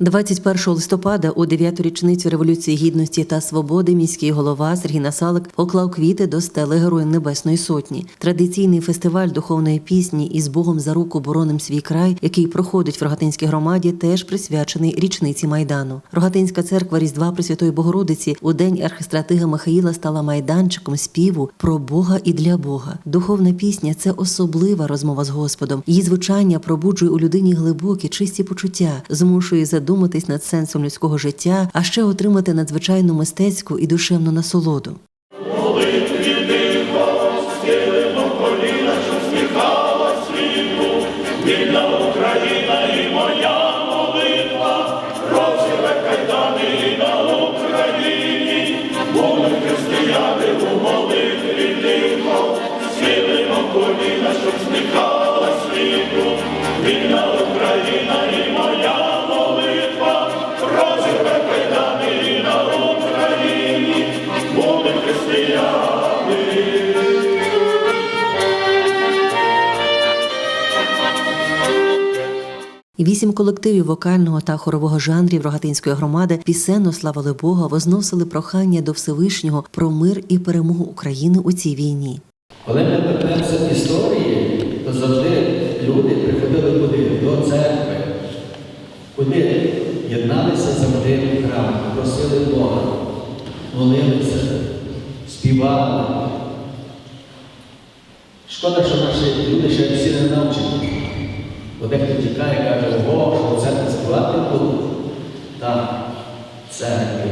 21 листопада у 9-ту річницю Революції Гідності та Свободи міський голова Сергій Насалик поклав квіти до стели Героїв Небесної Сотні. Традиційний фестиваль духовної пісні із Богом за руку бороним свій край, який проходить в Рогатинській громаді, теж присвячений річниці майдану. Рогатинська церква Різдва Пресвятої Богородиці у день архистратига Михаїла стала майданчиком співу про Бога і для Бога. Духовна пісня це особлива розмова з Господом. Її звучання пробуджує у людині глибокі, чисті почуття, змушує задуматись над сенсом людського життя, а ще отримати надзвичайну мистецьку і душевну насолоду. Вісім колективів вокального та хорового жанрів Рогатинської громади пісенно славили Бога, возносили прохання до Всевишнього про мир і перемогу України у цій війні. Коли ми торкнемося історії, то завжди люди приходили куди? До церкви, куди єдналися завжди храм, просили Бога, молилися, співали. Шкода, що наші люди ще всі не навчені. Бо дехто тікає, каже, о, що в церкві співати буду. Так, церкві,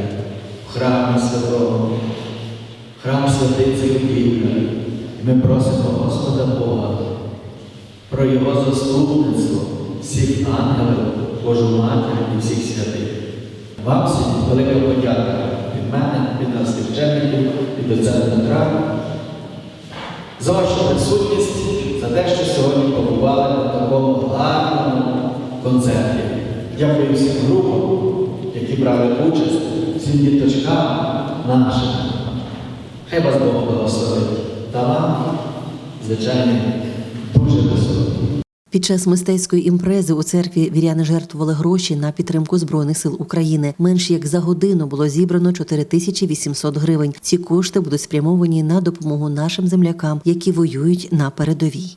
в храмі святого, храм святий це будівля. І ми просимо Господа Бога про Його заступництво, всіх ангелів, Божу Матір і всіх святих. Вам всім велика подяка священників, від отця Дмитра, за вашу присутність, за те, що сьогодні побували на такому гарному концерті. Дякую всім групам, які брали участь, всім діточкам нашим. Хай вас Бог благословить. Та вам, звичайно, дуже високо. Під час мистецької імпрези у церкві віряни жертвували гроші на підтримку збройних сил України. Менш як за годину було зібрано 4800 гривень. Ці кошти будуть спрямовані на допомогу нашим землякам, які воюють на передовій.